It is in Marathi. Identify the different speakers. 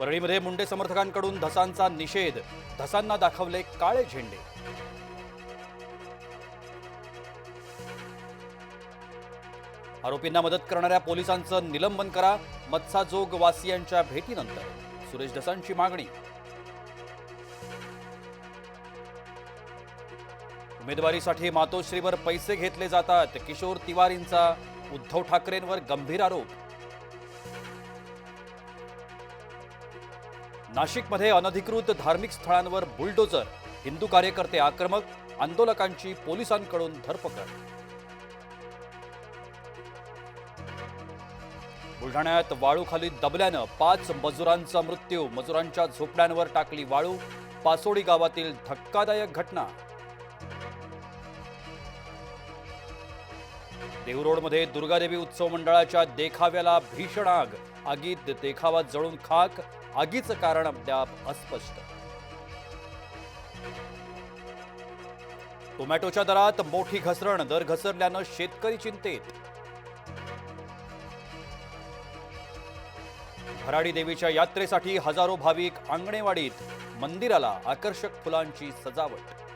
Speaker 1: परळीमध्ये मुंडे समर्थकांकडून धसांचा निषेध. धसांना दाखवले काळे झेंडे. आरोपींना मदत करणाऱ्या पोलिसांचं निलंबन करा. मत्साजोग वासियांच्या भेटीनंतर. सुरेश धसांची मागणी. उमेदवारीसाठी मातोश्रीवर पैसे घेतले जातात. किशोर तिवारींचा उद्धव ठाकरेंवर गंभीर आरोप. नाशिकमध्ये अनधिकृत धार्मिक स्थळांवर बुलडोजर हिंदू कार्यकर्ते आक्रमक आंदोलकांची पोलिसांकडून धरपकड. बुलढाण्यात वाळूखाली दबल्यानं पाच मजुरांचा मृत्यू. मजुरांच्या झोपड्यांवर टाकली वाळू. पासोडी गावातील धक्कादायक घटना. देवरोडमध्ये दुर्गादेवी उत्सव मंडळाच्या देखाव्याला भीषण आग. आगीत देखावा जळून खाक आगीचं कारण अद्याप अस्पष्ट. टोमॅटोच्या दरात मोठी घसरण दर घसरल्यानं शेतकरी चिंतेत. भराडी देवीच्या यात्रेसाठी हजारो भाविक आंगणेवाडीत मंदिराला आकर्षक फुलांची सजावट.